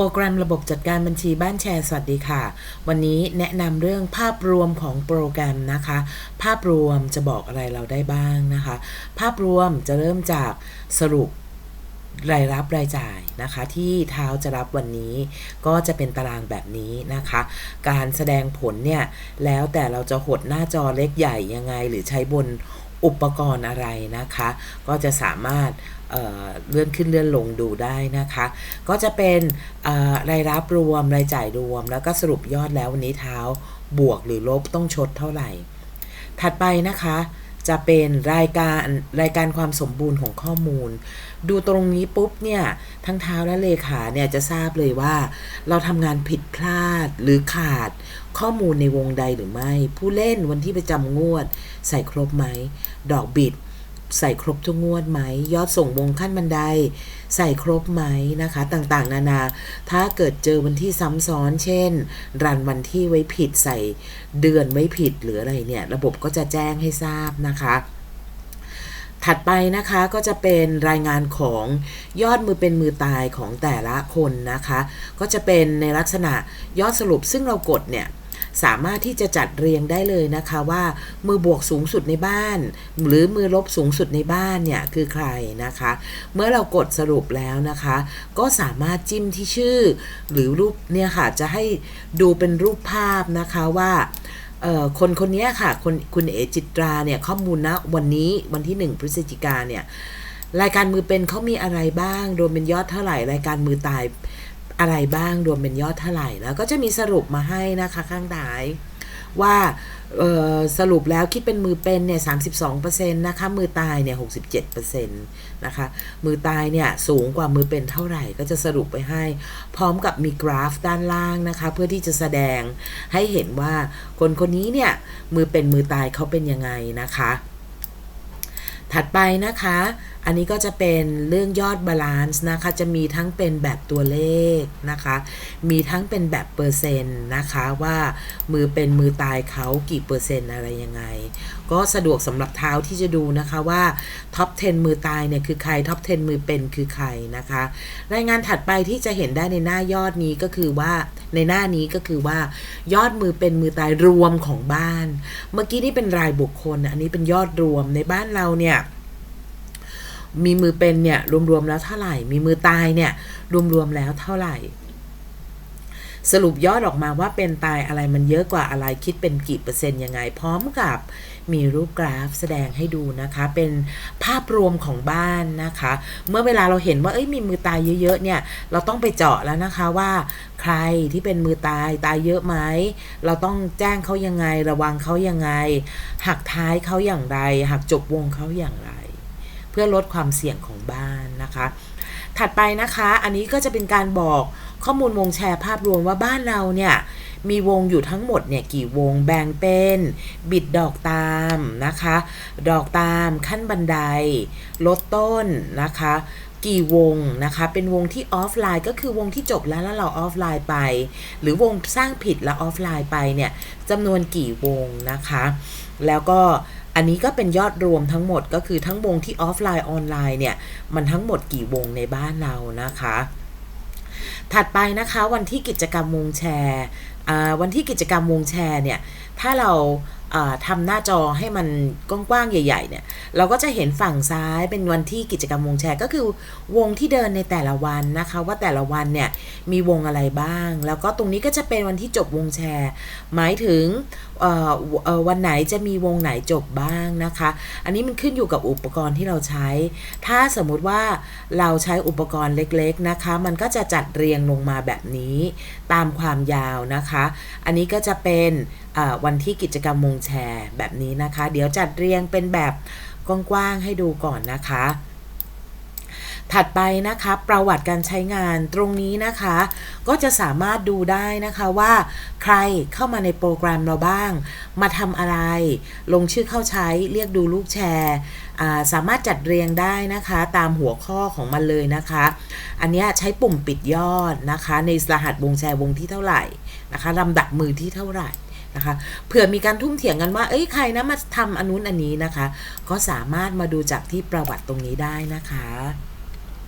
โปรแกรมระบบจัดการบัญชีบ้านแชร์สวัสดีค่ะ วันนี้แนะนำเรื่องภาพรวมของโปรแกรมนะคะ ภาพรวมจะบอกอะไรเราได้บ้างนะคะ ภาพรวมจะเริ่มจากสรุปรายรับรายจ่ายนะคะที่เท้าจะรับวันนี้ก็จะเป็นตารางแบบนี้นะคะ การแสดงผลเนี่ยแล้วแต่เราจะหดหน้าจอเล็กใหญ่ยังไงหรือใช้บน อุปกรณ์อะไรนะคะ ก็จะสามารถเเลื่อนขึ้นเลื่อนลงดูได้นะคะ ก็จะเป็นรายรับรวมรายจ่ายรวม แล้วก็สรุปยอดแล้ววันนี้เท้าบวกหรือลบต้องชดเท่าไหร่ ถัดไปนะคะ จะเป็นรายการรายการความสมบูรณ์ของข้อมูล ดูตรงนี้ปุ๊บเนี่ยทั้งเท้าและเลขาเนี่ยจะทราบเลยว่า เราทำงานผิดพลาดหรือขาดข้อมูลในวงใดหรือไม่ ผู้เล่นวันที่ประจำงวด ใส่ครบไหม ดอกบิด ใส่ครบทุกงวดไหม ยอดส่งวงขั้นบันได ใส่ครบไหมนะคะ ต่างๆ นานา ถ้าเกิดเจอวันที่ซ้ำซ้อน เช่น รันวันที่ไว้ผิดใส่เดือนไว้ผิดหรืออะไรเนี่ย ระบบก็จะแจ้งให้ทราบนะคะถัดไปนะคะก็จะเป็นรายงานของยอดมือเป็นมือตายของแต่ละคนนะคะ ก็จะเป็นในลักษณะยอดสรุปซึ่งเรากดเนี่ย สามารถที่จะจัดเรียงได้เลยนะคะว่า มือบวกสูงสุดในบ้าน หรือมือลบสูงสุดในบ้านเนี่ยคือใครนะคะ เมื่อเรากดสรุปแล้วนะคะ ก็สามารถจิ้มที่ชื่อ หรือรูปเนี่ยค่ะจะให้ดูเป็นรูปภาพนะคะว่าคนคนนี้ค่ะคนคุณเอจิตราเนี่ยข้อมูลนะวันนี้วันที่ 1 พฤศจิกาเนี่ยรายการมือเป็นเขามีอะไรบ้างรวมเป็นยอดเท่าไหร่ รายการมือตาย อะไรบ้างรวมเป็นยอดเท่าไหร่ แล้วก็จะมีสรุปมาให้นะคะข้างท้ายว่าสรุปแล้วคิดเป็นมือเป็นเนี่ย32%นะคะ มือตายเนี่ย67%นะคะ มือตายเนี่ยสูงกว่ามือเป็นเท่าไหร่ก็จะสรุปไปให้ พร้อมกับมีกราฟด้านล่างนะคะ เพื่อที่จะแสดงให้เห็นว่าคนคนนี้เนี่ยมือเป็นมือตายเขาเป็นยังไงนะคะ ถัดไปนะคะ อันนี้ก็จะเป็นเรื่องยอดบาลานซ์นะคะ จะมีทั้งเป็นแบบตัวเลขนะคะ มีทั้งเป็นแบบเปอร์เซ็นต์นะคะว่ามือเป็นมือตายเขากี่เปอร์เซ็นต์อะไรยังไง ก็สะดวกสำหรับเท้าที่จะดูนะคะว่าท็อป 10 มือตายเนี่ยคือใครท็อป 10 มือเป็นคือใครนะคะ รายงานถัดไปที่จะเห็นได้ในหน้ายอดนี้ก็คือว่าในหน้านี้ก็คือว่ายอดมือเป็นมือตายรวมของบ้าน เมื่อกี้นี่เป็นรายบุคคล อันนี้เป็นยอดรวมในบ้านเราเนี่ยมีมือเป็นเนี่ยรวมๆแล้วเท่าไหร่ มีมือตายเนี่ยรวมๆแล้วเท่าไหร่ สรุปยอดออกมาว่าเป็นตายอะไรมันเยอะกว่าอะไรคิดเป็นกี่เปอร์เซ็นต์ยังไง พร้อมกับมีรูปกราฟแสดงให้ดูนะคะ เป็นภาพรวมของบ้านนะคะ เมื่อเวลาเราเห็นว่าเอ้ยมีมือตายเยอะๆเนี่ยเราต้องไปเจาะแล้วนะคะว่าใครที่เป็นมือตายตายเยอะไหมเราต้องแจ้งเขายังไงระวังเขายังไง หักท้ายเขาอย่างไร หักจบวงเขาอย่างไร เพื่อลดความเสี่ยงของบ้านนะคะ ถัดไปนะคะ อันนี้ก็จะเป็นการบอกข้อมูลวงแชร์ภาพรวมว่าบ้านเราเนี่ยมีวงอยู่ทั้งหมดเนี่ยกี่วงแบ่งเป็น บิดดอกตามนะคะ ดอกตามขั้นบันได ลดต้นนะคะ กี่วงนะคะ เป็นวงที่ออฟไลน์ก็คือวงที่จบแล้วแล้วเราออฟไลน์ไป หรือวงสร้างผิดแล้วออฟไลน์ไปเนี่ยจำนวนกี่วงนะคะ แล้วก็ อันนี้ก็เป็นยอดรวมทั้งหมดก็คือทั้งวงที่ออฟไลน์ออนไลน์เนี่ย มันทั้งหมดกี่วงในบ้านเรานะคะ ถัดไปนะคะวันที่กิจกรรมวงแชร์วันที่กิจกรรมวงแชร์เนี่ย ถ้าเรา ทำหน้าจอให้มันกว้างๆ ใหญ่ ๆ เนี่ย เราก็จะเห็นฝั่งซ้ายเป็นวันที่กิจกรรมวงแชร์ ก็คือวงที่เดินในแต่ละวันนะคะ ว่าแต่ละวันเนี่ยมีวงอะไรบ้าง แล้วก็ตรงนี้ก็จะเป็นวันที่จบวงแชร์ หมายถึงวันไหนจะมีวงไหนจบบ้างนะคะ อันนี้มันขึ้นอยู่กับอุปกรณ์ที่เราใช้ ถ้าสมมุติว่าเราใช้อุปกรณ์เล็กๆนะคะ มันก็จะจัดเรียงลงมาแบบนี้ตามความยาวนะคะ อันนี้ก็จะเป็นวันที่กิจกรรมวงแชร์แบบนี้นะคะ เดี๋ยวจัดเรียงเป็นแบบกว้างๆให้ดูก่อนนะคะ ถัดไปนะคะประวัติการใช้งานตรงนี้นะคะ ก็จะสามารถดูได้นะคะว่า ใครเข้ามาในโปรแกรมเราบ้าง มาทำอะไร ลงชื่อเข้าใช้เรียกดูลูกแชร์สามารถจัดเรียงได้นะคะ ตามหัวข้อของมันเลยนะคะ อันนี้ใช้ปุ่มปิดยอดนะคะ ในรหัสวงแชร์วงที่เท่าไหร่นะคะลำดับมือที่เท่าไหร่ นะคะเผื่อมีการทุ่มเถียงกันว่า เอ้ยใครนะมาทำอนุนอันนี้นะคะ ก็สามารถมาดูจากที่ประวัติตรงนี้ได้นะคะ